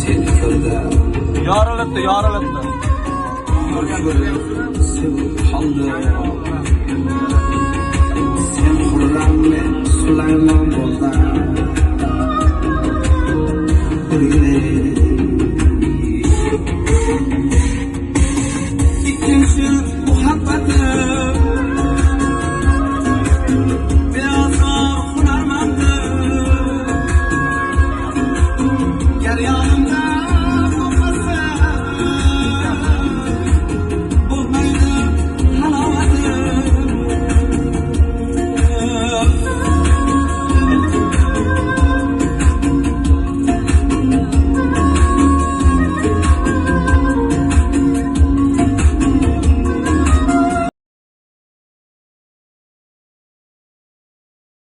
sevgilda yorilibdi yorilibdi ko'rib sevib qoldi sen xurram men sulaymon bo'ldim ikkinchi 太阳